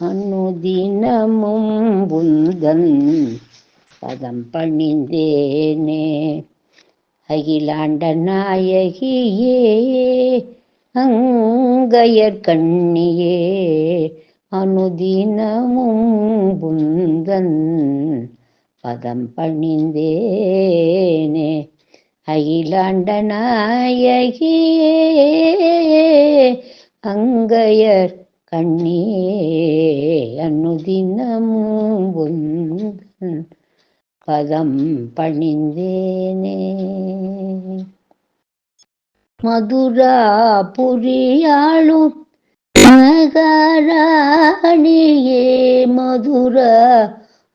அனுதினமும் புந்தன் பதம் பணிந்தேனே. அகிலாண்ட நாயகியே அங்கையர் கண்ணியே. அனுதினமும் புந்தன் பதம் பணிந்தேனே. அகிலாண்ட நாயகியே அங்கையர் கண்ணே அனுதினமும் புந்தன் பதம் பணிந்தேனே. மதுரா புரியாளும் மகாராணியே மதுரா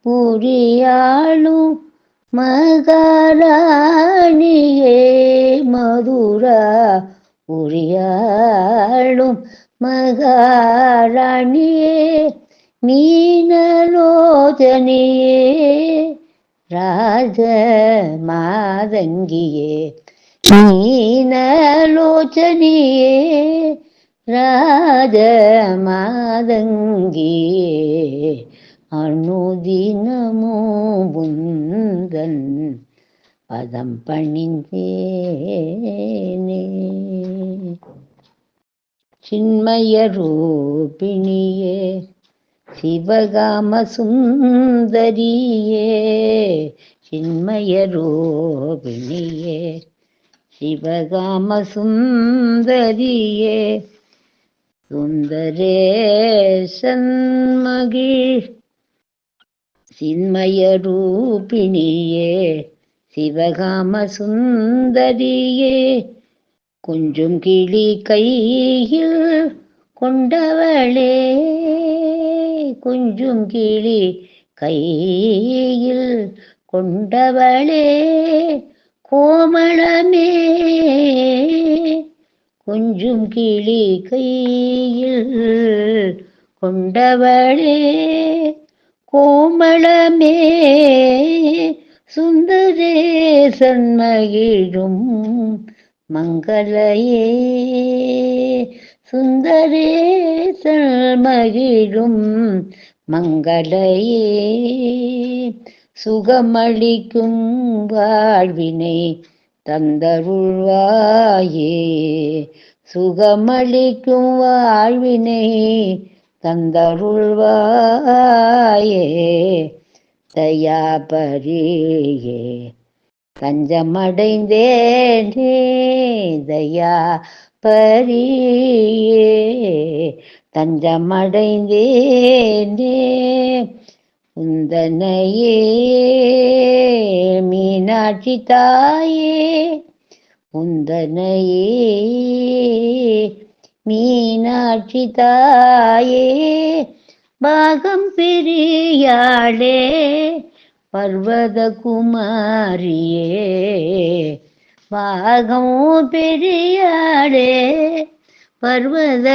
புரியாளும் மகாராணியே மதுரா புரியாளும் மகாராணியே மீனலோதனியே ராஜ மாதங்கியே மீனலோச்சனியே ராஜ மாதங்கியே அனுதினமோ புந்தன் பதம் பணிந்தேனே. ചിന്മയരൂപിണിയേ ശിവകാമസുന്ദരിയേ ചിന്മയരൂപിണിയേ ശിവകാമസുന്ദരിയേ സുന്ദരേശന്മകി ചിന്മയരൂപിണിയേ ശിവകാമസുന്ദരിയേ கொஞ்சம் கிளி கையில் கொண்டவளே கொஞ்சம் கிளி கையில் கொண்டவளே கோமளமே கொஞ்சம் கிளி கையில் கொண்டவளே கோமளமே சுந்தரேசன் மகிழும் மங்களையே சுந்தரேசல் மகிழும் மங்களையே சுகமளிக்கும் வாழ்வினை தந்தருள்வாயே. சுகமளிக்கும் வாழ்வினை தந்தருள்வாயே. தயாபரியே தஞ்சமடைந்தேனே தயா பரியே. தஞ்சமடைந்தேனே உந்தனையே. மீனாட்சி தாயே உந்தனையே. மீனாட்சி தாயே பாகம் பிரியாளே. பர்வதகுமாரியே பாகம் பெரியாளே பர்வத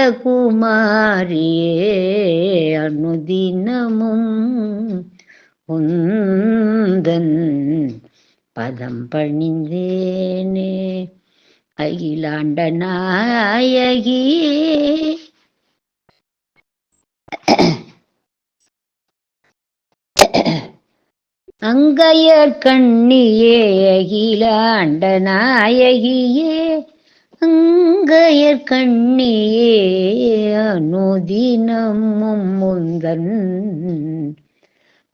அனுதினமும் உந்தன் பதம் பணிந்தேனே. அகிலாண்ட நாயகியே அங்கையர் கண்ணியே அகிலாண்ட நாயகியே அங்கையர் கண்ணியே அனுதினமும் முந்தன்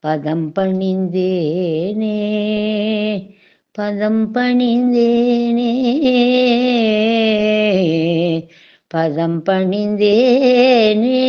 பதம் பணிந்தேனே பதம் பணிந்தேனே பதம் பணிந்தேனே.